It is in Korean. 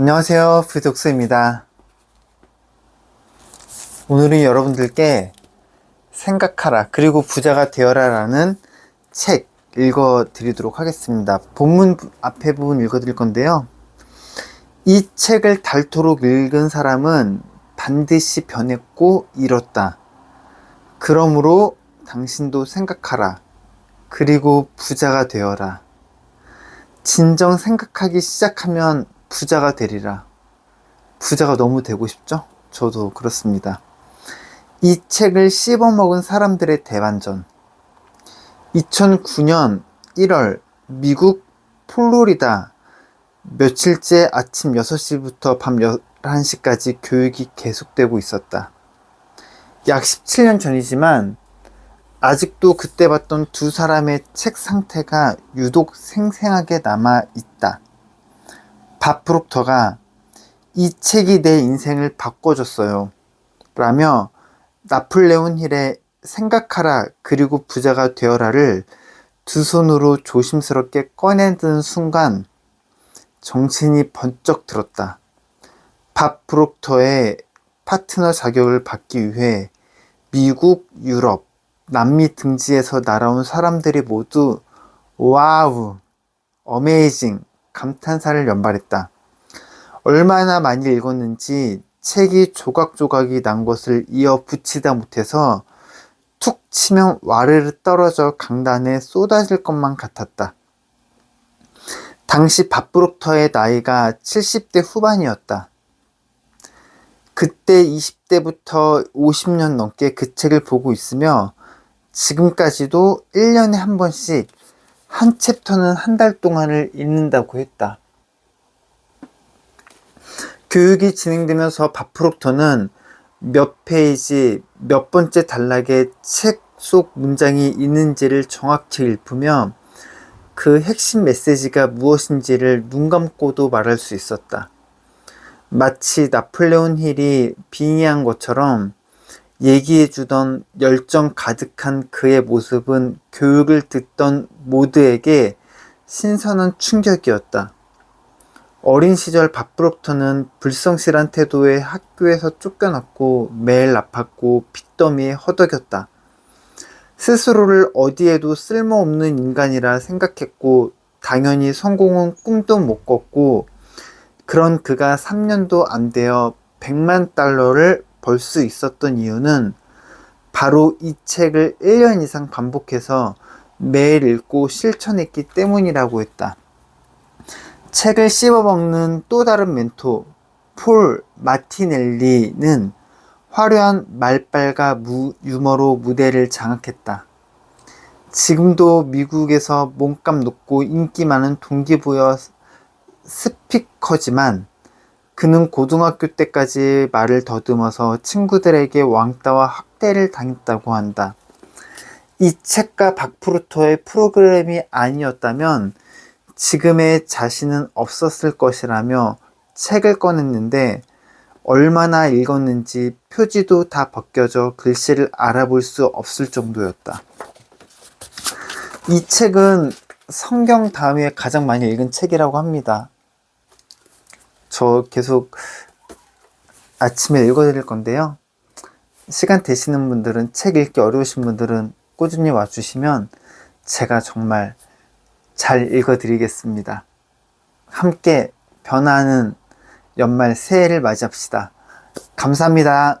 안녕하세요. 부독스입니다. 오늘은 여러분들께 생각하라 그리고 부자가 되어라 라는 책 읽어 드리도록 하겠습니다. 본문 앞에 부분 읽어 드릴 건데요. 이 책을 닳도록 읽은 사람은 반드시 변했고 이뤘다. 그러므로 당신도 생각하라. 그리고 부자가 되어라. 진정 생각하기 시작하면 부자가 되리라. 부자가 너무 되고 싶죠? 저도 그렇습니다. 이 책을 씹어먹은 사람들의 대반전. 2009년 1월 미국 플로리다 며칠째 아침 6시부터 밤 11시까지 교육이 계속되고 있었다. 약 17년 전이지만 아직도 그때 봤던 두 사람의 책 상태가 유독 생생하게 남아 있다. 밥 프록터가 이 책이 내 인생을 바꿔줬어요. 라며 나폴레온 힐의 생각하라 그리고 부자가 되어라를 두 손으로 조심스럽게 꺼내든 순간 정신이 번쩍 들었다. 밥 프록터의 파트너 자격을 받기 위해 미국, 유럽, 남미 등지에서 날아온 사람들이 모두 와우, 어메이징 감탄사를 연발했다. 얼마나 많이 읽었는지 책이 조각조각이 난 것을 이어 붙이다 못해서 툭 치면 와르르 떨어져 강단에 쏟아질 것만 같았다. 당시 밥브록터의 나이가 70대 후반이었다. 그때 20대부터 50년 넘게 그 책을 보고 있으며 지금까지도 1년에 한 번씩 한 챕터는 한 달 동안을 읽는다고 했다. 교육이 진행되면서 바프록터는 몇 페이지, 몇 번째 단락에 책 속 문장이 있는지를 정확히 읽으며 그 핵심 메시지가 무엇인지를 눈 감고도 말할 수 있었다. 마치 나폴레온 힐이 빙의한 것처럼 얘기해주던 열정 가득한 그의 모습은 교육을 듣던 모두에게 신선한 충격이었다. 어린 시절 밥브록터는 불성실한 태도에 학교에서 쫓겨났고 매일 아팠고 빚더미에 허덕였다. 스스로를 어디에도 쓸모없는 인간이라 생각했고 당연히 성공은 꿈도 못 꿨고 그런 그가 3년도 안 되어 100만 달러를 벌 수 있었던 이유는 바로 이 책을 1년 이상 반복해서 매일 읽고 실천했기 때문이라고 했다. 책을 씹어먹는 또 다른 멘토, 폴 마티넬리는 화려한 말빨과 무, 유머로 무대를 장악했다. 지금도 미국에서 몸값 높고 인기 많은 동기부여 스피커지만 그는 고등학교 때까지 말을 더듬어서 친구들에게 왕따와 학대를 당했다고 한다. 이 책과 박프루토의 프로그램이 아니었다면 지금의 자신은 없었을 것이라며 책을 꺼냈는데 얼마나 읽었는지 표지도 다 벗겨져 글씨를 알아볼 수 없을 정도였다. 이 책은 성경 다음에 가장 많이 읽은 책이라고 합니다. 저 계속 아침에 읽어드릴 건데요. 시간 되시는 분들은 책 읽기 어려우신 분들은 꾸준히 와주시면 제가 정말 잘 읽어드리겠습니다. 함께 변하는 연말 새해를 맞이합시다. 감사합니다.